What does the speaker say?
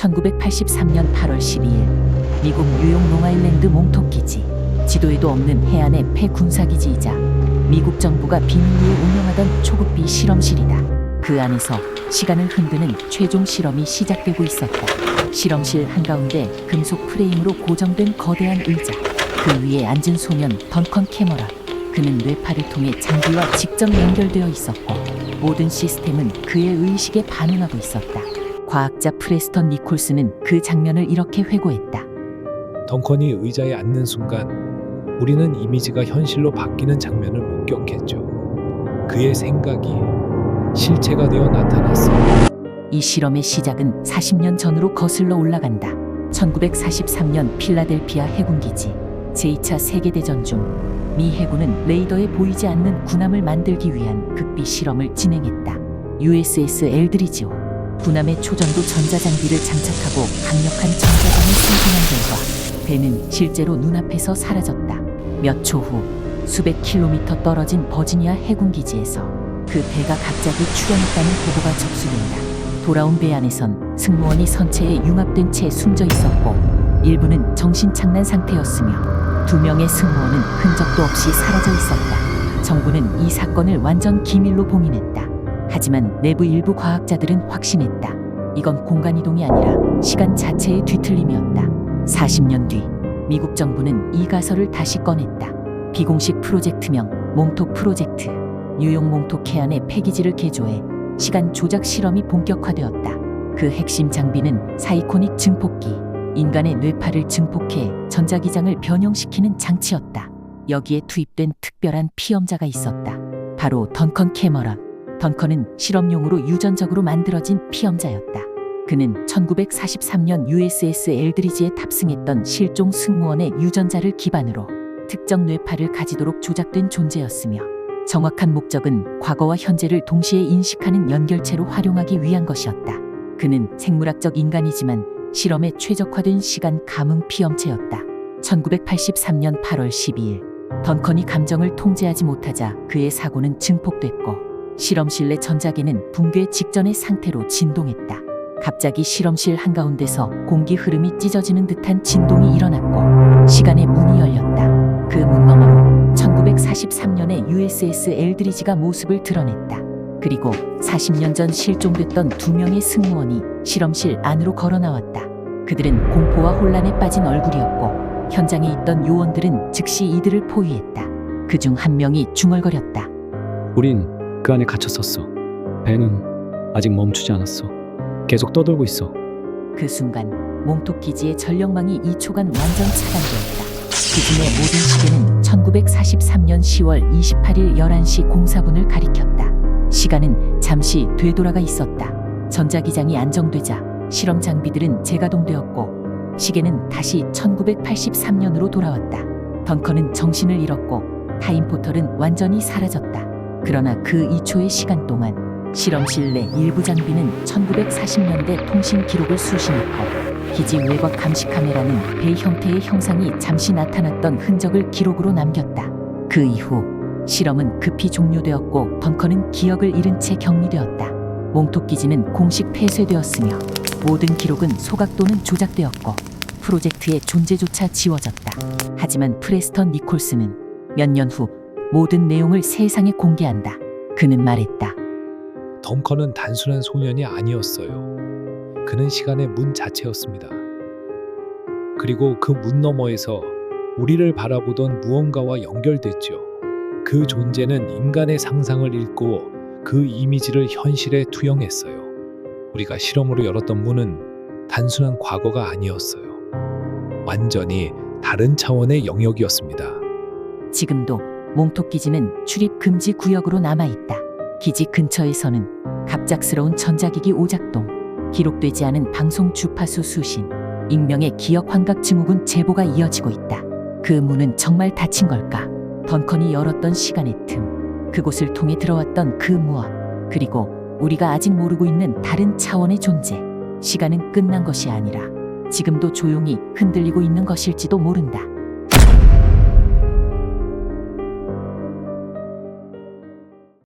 1983년 8월 12일 미국 뉴욕 롱아일랜드 몽토기지 지도에도 없는 해안의 폐군사기지이자 미국 정부가 비밀리에 운영하던 초급비 실험실이다. 그 안에서 시간을 흔드는 최종 실험이 시작되고 있었다. 실험실 한가운데 금속 프레임으로 고정된 거대한 의자. 그 위에 앉은 소년 던컨 캐머런. 그는 뇌파를 통해 장비와 직접 연결되어 있었고 모든 시스템은 그의 의식에 반응하고 있었다. 과학자 프레스턴 니콜스는 그 장면을 이렇게 회고했다. 덩컨이 의자에 앉는 순간 우리는 이미지가 현실로 바뀌는 장면을 목격했죠. 그의 생각이 실체가 되어 나타났어. 이 실험의 시작은 40년 전으로 거슬러 올라간다. 1943년 필라델피아 해군기지 제2차 세계대전 중 미 해군은 레이더에 보이지 않는 군함을 만들기 위한 극비 실험을 진행했다. USS 엘드리지오 군함의 초전도 전자장비를 장착하고 강력한 전자전을 생산한 결과 배는 실제로 눈앞에서 사라졌다. 몇 초 후 수백 킬로미터 떨어진 버지니아 해군 기지에서 그 배가 갑자기 출현했다는 보고가 접수된다. 돌아온 배 안에선 승무원이 선체에 융합된 채 숨져 있었고 일부는 정신착란 상태였으며 두 명의 승무원은 흔적도 없이 사라져 있었다. 정부는 이 사건을 완전 기밀로 봉인했다. 하지만 내부 일부 과학자들은 확신했다. 이건 공간 이동이 아니라 시간 자체의 뒤틀림이었다. 40년 뒤 미국 정부는 이 가설을 다시 꺼냈다. 비공식 프로젝트명 몽톡 프로젝트. 뉴욕 몽톡 해안의 폐기지를 개조해 시간 조작 실험이 본격화되었다. 그 핵심 장비는 사이코닉 증폭기, 인간의 뇌파를 증폭해 전자기장을 변형시키는 장치였다. 여기에 투입된 특별한 피험자가 있었다. 바로 던컨 캐머런. 던컨은 실험용으로 유전적으로 만들어진 피험자였다. 그는 1943년 USS 엘드리지에 탑승했던 실종 승무원의 유전자를 기반으로 특정 뇌파를 가지도록 조작된 존재였으며 정확한 목적은 과거와 현재를 동시에 인식하는 연결체로 활용하기 위한 것이었다. 그는 생물학적 인간이지만 실험에 최적화된 시간 감응 피험체였다. 1983년 8월 12일 던컨이 감정을 통제하지 못하자 그의 사고는 증폭됐고 실험실 내 전자기는 붕괴 직전의 상태로 진동했다. 갑자기 실험실 한가운데서 공기 흐름이 찢어지는 듯한 진동이 일어났고 시간의 문이 열렸다. 그 문 너머로 1943년에 USS 엘드리지가 모습을 드러냈다. 그리고 40년 전 실종됐던 두 명의 승무원이 실험실 안으로 걸어 나왔다. 그들은 공포와 혼란에 빠진 얼굴이었고 현장에 있던 요원들은 즉시 이들을 포위했다. 그 중 한 명이 중얼거렸다. 우린 그 안에 갇혔었어. 배는 아직 멈추지 않았어. 계속 떠돌고 있어. 그 순간 몽톡 기지의 전력망이 2초간 완전 차단되었다. 기준의 모든 시계는 1943년 10월 28일 11시 04분을 가리켰다. 시간은 잠시 되돌아가 있었다. 전자기장이 안정되자 실험 장비들은 재가동되었고 시계는 다시 1983년으로 돌아왔다. 덩컨은 정신을 잃었고 타임포털은 완전히 사라졌다. 그러나 그 2초의 시간 동안 실험실 내 일부 장비는 1940년대 통신 기록을 수신했고 기지 외곽 감시 카메라는 배 형태의 형상이 잠시 나타났던 흔적을 기록으로 남겼다. 그 이후 실험은 급히 종료되었고 벙커는 기억을 잃은 채 격리되었다. 몽톡 기지는 공식 폐쇄되었으며 모든 기록은 소각 또는 조작되었고 프로젝트의 존재조차 지워졌다. 하지만 프레스턴 니콜스는 몇 년 후 모든 내용을 세상에 공개한다. 그는 말했다. 덩컨은 단순한 소년이 아니었어요. 그는 시간의 문 자체였습니다. 그리고 그 문 너머에서 우리를 바라보던 무언가와 연결됐죠. 그 존재는 인간의 상상을 읽고 그 이미지를 현실에 투영했어요. 우리가 실험으로 열었던 문은 단순한 과거가 아니었어요. 완전히 다른 차원의 영역이었습니다. 지금도 몽톡 기지는 출입 금지 구역으로 남아 있다. 기지 근처에서는 갑작스러운 전자기기 오작동, 기록되지 않은 방송 주파수 수신, 익명의 기억 환각 증후군 제보가 이어지고 있다. 그 문은 정말 닫힌 걸까? 던컨이 열었던 시간의 틈, 그곳을 통해 들어왔던 그 무엇, 그리고 우리가 아직 모르고 있는 다른 차원의 존재. 시간은 끝난 것이 아니라 지금도 조용히 흔들리고 있는 것일지도 모른다.